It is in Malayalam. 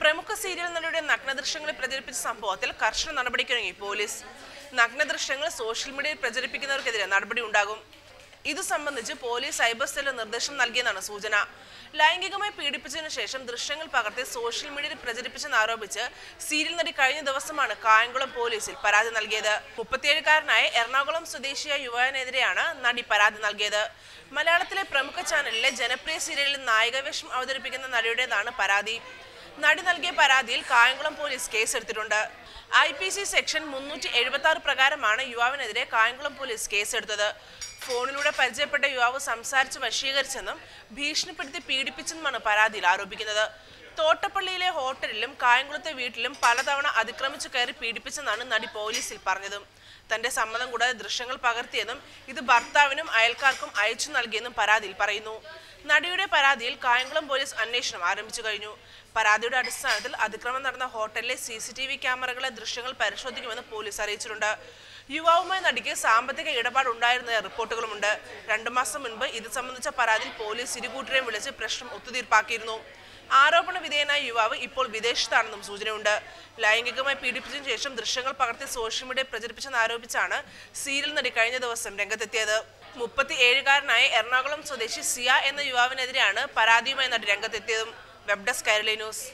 പ്രമുഖ സീരിയൽ നടിയുടെ നഗ്നദൃശ്യങ്ങൾ പ്രചരിപ്പിച്ച സംഭവത്തിൽ കർശന നടപടിക്കൊരുങ്ങി പോലീസ്. നഗ്നദൃശ്യങ്ങൾ സോഷ്യൽ മീഡിയയിൽ പ്രചരിപ്പിക്കുന്നവർക്കെതിരെ നടപടി ഉണ്ടാകും. ഇതു സംബന്ധിച്ച് പോലീസ് സൈബർ സെല്ല് നിർദ്ദേശം നൽകിയെന്നാണ് സൂചന. ലൈംഗികമായി പീഡിപ്പിച്ചതിനു ശേഷം ദൃശ്യങ്ങൾ പകർത്തി സോഷ്യൽ മീഡിയയിൽ പ്രചരിപ്പിച്ചെന്ന് ആരോപിച്ച് സീരിയൽ നടി കഴിഞ്ഞ ദിവസമാണ് കായംകുളം പോലീസിൽ പരാതി നൽകിയത്. മുപ്പത്തിയേഴുകാരനായ എറണാകുളം സ്വദേശിയായ യുവാവിനെതിരെയാണ് നടി പരാതി നൽകിയത്. മലയാളത്തിലെ പ്രമുഖ ചാനലിലെ ജനപ്രിയ സീരിയലിൽ നായികവേഷം അവതരിപ്പിക്കുന്ന നടിയുടേതാണ് പരാതി. നടി നൽകിയ പരാതിയിൽ കായംകുളം പോലീസ് കേസെടുത്തിട്ടുണ്ട്. ഐ പി സി സെക്ഷൻ മുന്നൂറ്റി എഴുപത്തി ആറ് പ്രകാരമാണ് യുവാവിനെതിരെ കായംകുളം പോലീസ് കേസെടുത്തത്. ഫോണിലൂടെ പരിചയപ്പെട്ട യുവാവ് സംസാരിച്ച് വശീകരിച്ചെന്നും ഭീഷണിപ്പെടുത്തി പീഡിപ്പിച്ചെന്നുമാണ് പരാതിയിൽ ആരോപിക്കുന്നത്. തോട്ടപ്പള്ളിയിലെ ഹോട്ടലിലും കായംകുളത്തെ വീട്ടിലും പലതവണ അതിക്രമിച്ചു കയറി പീഡിപ്പിച്ചെന്നാണ് നടി പോലീസിൽ പറഞ്ഞതും. തന്റെ സമ്മതം കൂടാതെ ദൃശ്യങ്ങൾ പകർത്തിയെന്നും ഇത് ഭർത്താവിനും അയൽക്കാർക്കും അയച്ചു നൽകിയെന്നും പരാതിയിൽ പറയുന്നു. നടിയുടെ പരാതിയിൽ കായംകുളം പോലീസ് അന്വേഷണം ആരംഭിച്ചു കഴിഞ്ഞു. പരാതിയുടെ അടിസ്ഥാനത്തിൽ അതിക്രമം നടന്ന ഹോട്ടലിലെ സി സി ടി വി ക്യാമറകളെ ദൃശ്യങ്ങൾ പരിശോധിക്കുമെന്ന് പോലീസ് അറിയിച്ചിട്ടുണ്ട്. യുവാവുമായി നടിക്ക് സാമ്പത്തിക ഇടപാട് ഉണ്ടായിരുന്ന റിപ്പോർട്ടുകളുമുണ്ട്. രണ്ടു മാസം മുൻപ് ഇത് സംബന്ധിച്ച പരാതിയിൽ പോലീസ് ഇരുകൂട്ടരെയും വിളിച്ച് പ്രശ്നം ഒത്തുതീർപ്പാക്കിയിരുന്നു. ആരോപണ വിധേയനായ യുവാവ് ഇപ്പോൾ വിദേശത്താണെന്നും സൂചനയുണ്ട്. ലൈംഗികമായി പീഡിപ്പിച്ചതിനു ശേഷം ദൃശ്യങ്ങൾ പകർത്തി സോഷ്യൽ മീഡിയ പ്രചരിപ്പിച്ചെന്ന് ആരോപിച്ചാണ് സീരിയൽ നടി കഴിഞ്ഞ ദിവസം രംഗത്തെത്തിയത്. മുപ്പത്തി ഏഴുകാരനായ എറണാകുളം സ്വദേശി സിയ എന്ന യുവാവിനെതിരെയാണ് പരാതിയുമായി നടി രംഗത്തെത്തിയതും. Web desk Kairali news.